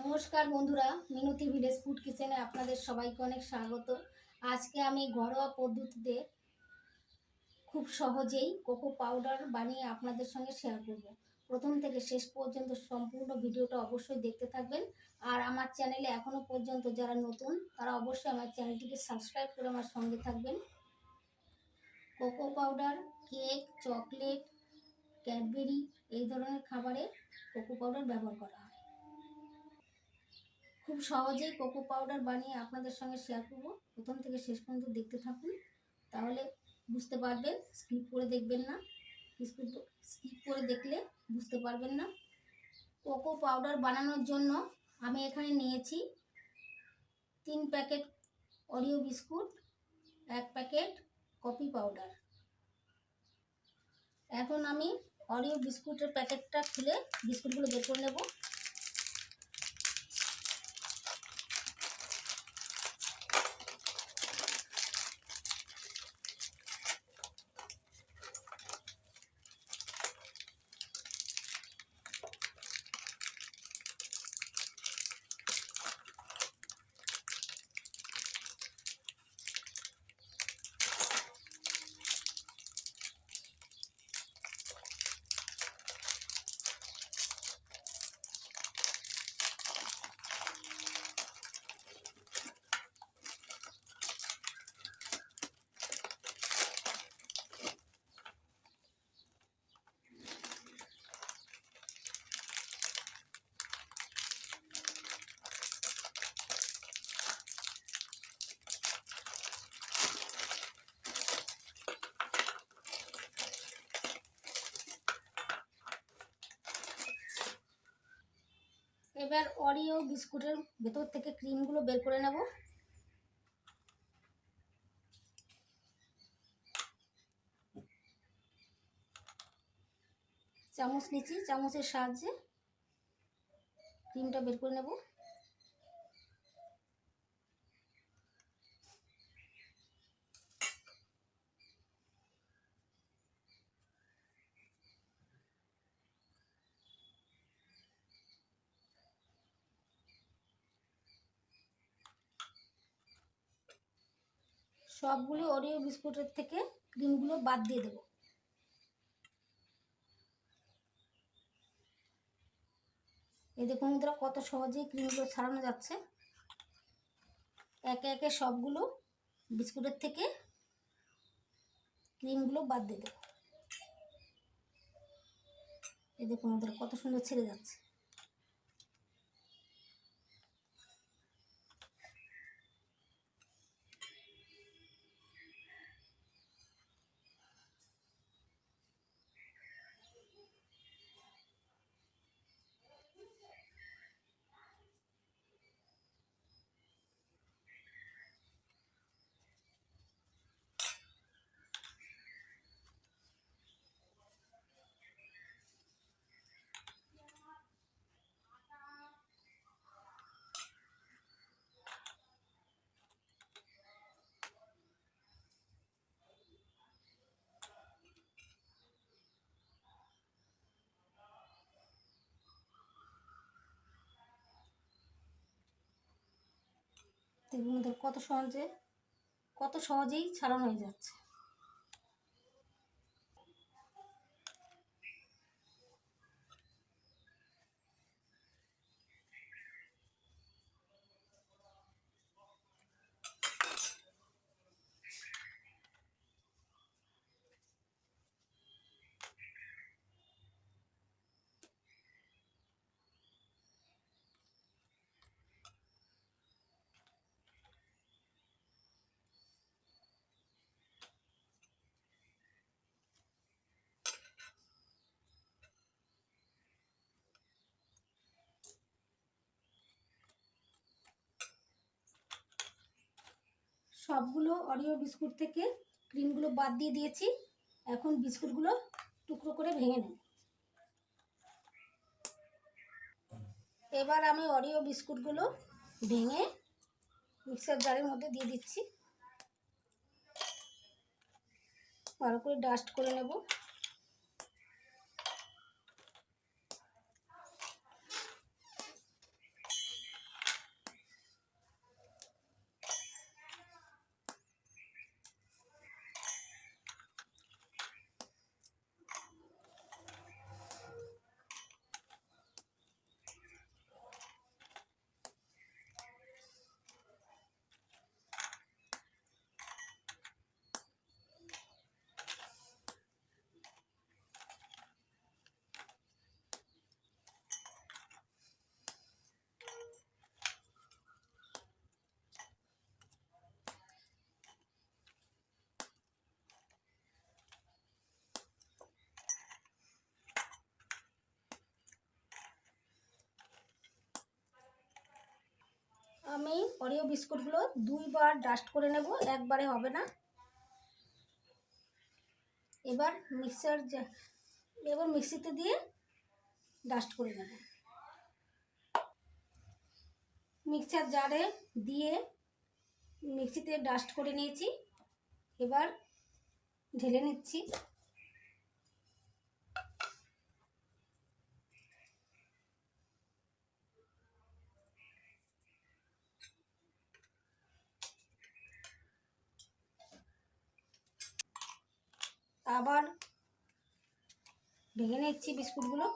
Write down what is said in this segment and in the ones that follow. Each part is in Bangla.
নমস্কার বন্ধুরা মিনতি ভিলেজ ফুড কিচেনে আপনাদের সবাইকে অনেক স্বাগত। আজকে আমি ঘরোয়া পদ্ধতিতে খুব সহজেই কোকো পাউডার বানিয়ে আপনাদের সঙ্গে শেয়ার করব। প্রথম থেকে শেষ পর্যন্ত সম্পূর্ণ ভিডিওটা অবশ্যই দেখতে থাকবেন। আর আমার চ্যানেলে এখনও পর্যন্ত যারা নতুন, তারা অবশ্যই আমার চ্যানেলটিকে সাবস্ক্রাইব করে আমার সঙ্গে থাকবেন। Cocoa powder, cake, chocolate, Cadbury, এই ধরনের খাবারে কোকো পাউডার ব্যবহার করা খুব সহজেই কোকো পাউডার বানিয়ে আপনাদের সঙ্গে শেয়ার করব। প্রথম থেকে শেষ পর্যন্ত দেখতে থাকুন। তাহলে বুঝতে পারবেন স্কিপ করে দেখবেন না। স্কিপ করে দেখলে বুঝতে পারবেন না। কোকো পাউডার বানানোর জন্য আমি এখানে নিয়েছি তিন প্যাকেট অরিও বিস্কুট, এক প্যাকেট কফি পাউডার। এখন আমি অরিও বিস্কুটের প্যাকেটটা খুলে বিস্কুটগুলো বের করে নেব। এবার অরিও বিস্কুটের ভেতর থেকে ক্রিমগুলো বের করে নেব। চামচ নিচ্ছি, চামচের সাহায্যে ক্রিমটা বের করে নেব। সবগুলো অরিও বিস্কুটের থেকে ক্রিমগুলো বাদ দিয়ে দেবো। এই দেখুন বন্ধুরা, কত সহজেই ক্রিমগুলো ছাড়ানো যাচ্ছে। একে একে সবগুলো বিস্কুটের থেকে ক্রিমগুলো বাদ দিয়ে দেবো। এই দেখুন কত সুন্দর ছেড়ে যাচ্ছে। দেখুন কত সহজে কত সহজেই ছাড়ানো হয়ে যাচ্ছে। সবগুলো অরিও বিস্কুট থেকে ক্রিমগুলো বাদ দিয়ে দিয়েছি। এখন বিস্কুটগুলো টুকরো করে ভেঙে নেব। এবার আমি অরিও বিস্কুটগুলো ভেঙে মিক্সার জারের মধ্যে দিয়ে দিচ্ছি। ভালো করে ডাস্ট করে নেব। আমি অরিও বিস্কুটগুলো দুইবার ডাস্ট করে নেব, একবারে হবে না। এবার মিক্সার এবার মিক্সিতে দিয়ে ডাস্ট করে নেব। মিক্সার জারে দিয়ে মিক্সিতে ডাস্ট করে নিয়েছি। এবার ঢেলে নিচ্ছি। আবার ভেঙে নিচ্ছি বিস্কুটগুলো।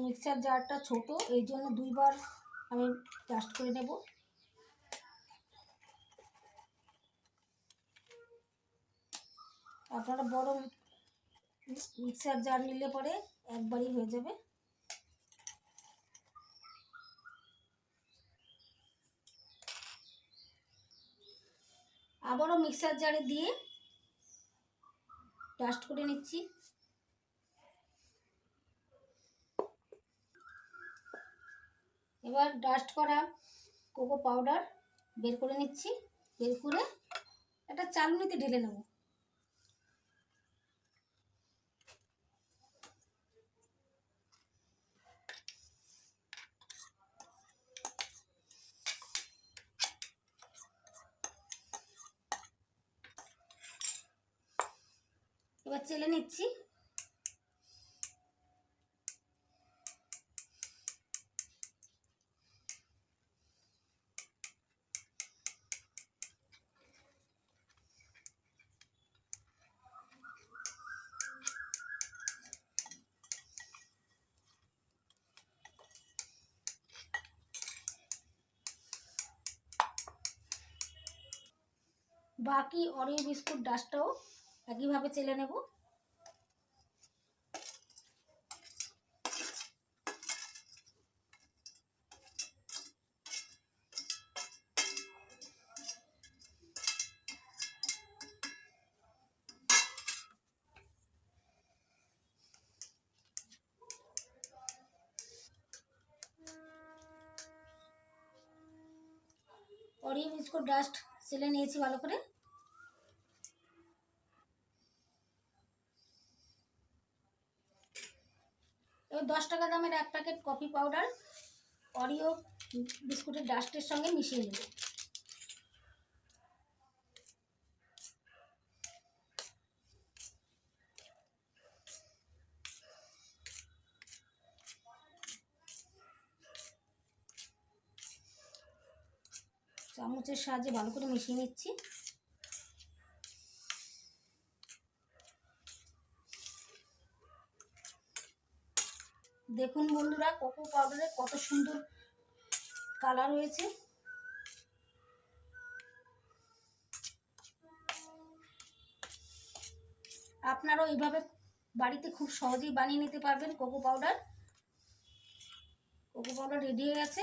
মিক্সার জারটা ছোট এই জন্য দুইবার আমি ডাস্ট করে নেব আপনারা বড় মিক্সার জার নিলে পরে একবারই হয়ে যাবে। আবারও মিক্সার জারে দিয়ে ডাস্ট করে নিচ্ছি। এবার ডাস্ট করা কোকো পাউডার বের করে নিচ্ছি। বের করে একটা চালনিতে ঢেলে নেব এবার চেলে নিচ্ছি বাকি অরিও বিস্কুট ডাস্টটাও একইভাবে চেলে নেব। অরিও বিস্কুট ডাস্ট চেলে নিয়েছি ভালো করে। এবার দশ টাকা দামের এক প্যাকেট কফি পাউডার অরিও বিস্কুটের ডাস্টের সঙ্গে মিশিয়ে নেব। চামচের সাহায্যে ভালো করে মিশিয়ে নিচ্ছি। দেখুন বন্ধুরা, কোকো পাউডারে কত সুন্দর কালার হয়েছে। আপনারাও এইভাবে বাড়িতে খুব সহজেই বানিয়ে নিতে পারবেন cocoa powder cocoa powder ready হয়ে গেছে।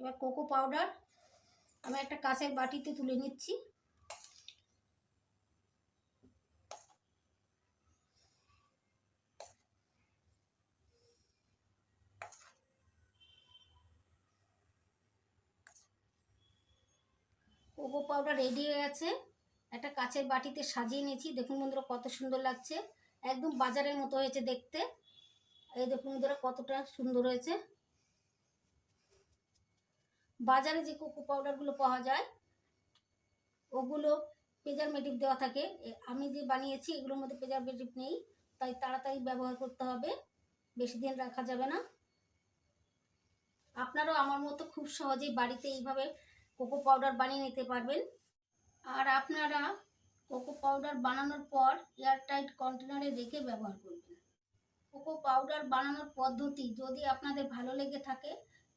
এবার কোকো পাউডার আমি একটা কাঁচের বাটিতে তুলে নিচ্ছি। কোকো পাউডার রেডি হয়ে গেছে। একটা কাঁচের বাটিতে সাজিয়ে নিয়েছি। দেখুন বন্ধুরা কত সুন্দর লাগছে। একদম বাজারের মতো হয়েছে দেখতে। এই দেখুন বন্ধুরা কতটা সুন্দর হয়েছে। বাজারে যে কোকো পাউডারগুলো পাওয়া যায়, ওগুলো প্রেজারমেটিভ দেওয়া থাকে। আমি যে বানিয়েছি, এগুলোর মধ্যে প্রেজারমেটিভ নেই, তাই তাড়াতাড়ি ব্যবহার করতে হবে। বেশি দিন রাখা যাবে না। আপনারাও আমার মতো খুব সহজেই বাড়িতে এইভাবে কোকো পাউডার বানিয়ে নিতে পারবেন। আর আপনারা কোকো পাউডার বানানোর পর এয়ারটাইট কন্টেনারে রেখে ব্যবহার করবেন। কোকো পাউডার বানানোর পদ্ধতি যদি আপনাদের ভালো লেগে থাকে